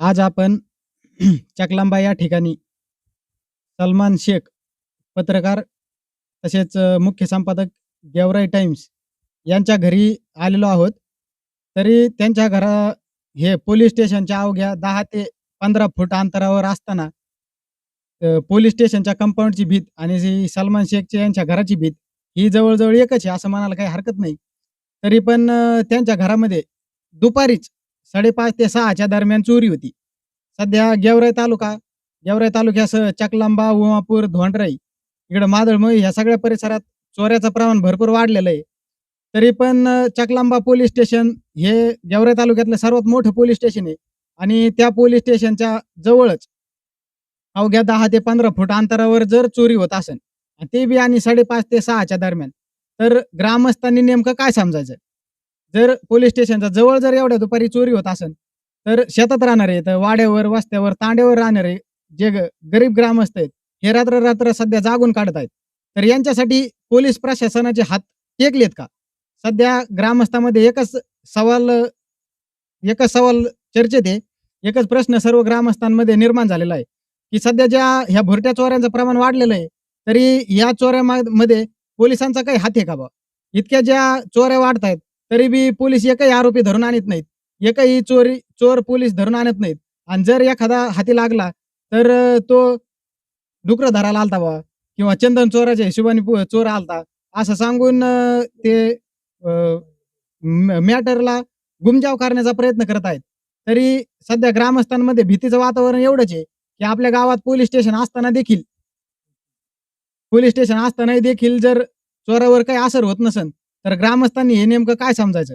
आज आपण चकलांबा या ठिकाणी सलमान शेख पत्रकार तसेच मुख्य संपादक गेवराई टाइम्स यांच्या घरी आलेलो आहोत. तरी त्यांच्या घरा हे पोलीस स्टेशनच्या अवघ्या दहा ते पंधरा फूट अंतरावर असताना पोलीस स्टेशनच्या कंपाऊंडची भीत आणि सलमान शेखच्या यांच्या घराची भीत ही जवळजवळ एकच आहे असं म्हणायला काही हरकत नाही. तरी पण त्यांच्या घरामध्ये दुपारीच साडेपाच ते सहाच्या दरम्यान चोरी होती. सध्या गेवराई तालुका गेवराई तालुक्यास चकलांबा उमापूर धोंडराई इकडं मादळमळी ह्या सगळ्या परिसरात चोऱ्याचं प्रमाण भरपूर वाढलेलं आहे. तरी पण चकलांबा पोलीस स्टेशन हे गेवराई तालुक्यातलं सर्वात मोठं पोलीस स्टेशन आहे. आणि त्या पोलीस स्टेशनच्या जवळच अवघ्या दहा ते पंधरा फूट अंतरावर जर चोरी होत असेल ते बी आणि साडेपाच ते सहाच्या दरम्यान तर ग्रामस्थांनी नेमकं काय समजायचं? जर पोलीस स्टेशनच्या जवळ जर एवढ्या दुपारी चोरी होत असेल तर शेतात राहणारे तर वाड्यावर वस्त्यावर तांड्यावर राहणारे जे गरीब ग्रामस्थ आहेत हे रात्र रात्र सध्या जागून काढत आहेत तर यांच्यासाठी पोलीस प्रशासनाचे हात टेकलेत का? सध्या ग्रामस्थामध्ये एकच सवाल एकच सवाल चर्चेत आहे. एकच प्रश्न सर्व ग्रामस्थांमध्ये निर्माण झालेला आहे की सध्या ज्या ह्या भुरट्या चोऱ्यांचं प्रमाण वाढलेलं आहे तरी या चोऱ्यामध्ये पोलिसांचा काही हात आहे का बा इतक्या ज्या चोऱ्या वाढत आहेत तरी बी पोलीस एकही आरोपी धरून आणत नाहीत. एकही चोरी चोर पोलीस धरून आणत नाहीत. आणि जर एखादा हाती लागला तर तो डुकरं धरायला आलता बा किंवा चंदन चोराच्या हिशोबाने चोर आलता. असं सांगून ते मॅटरला गुमजाव करण्याचा प्रयत्न करत आहेत. तरी सध्या ग्रामस्थांमध्ये भीतीचं वातावरण एवढंच आहे की आपल्या गावात पोलीस स्टेशन असताना देखील पोलीस स्टेशन असतानाही देखील जर चोरावर काही असर होत नसेल तर ग्रामस्थांनी हे नेमकं काय समजायचं?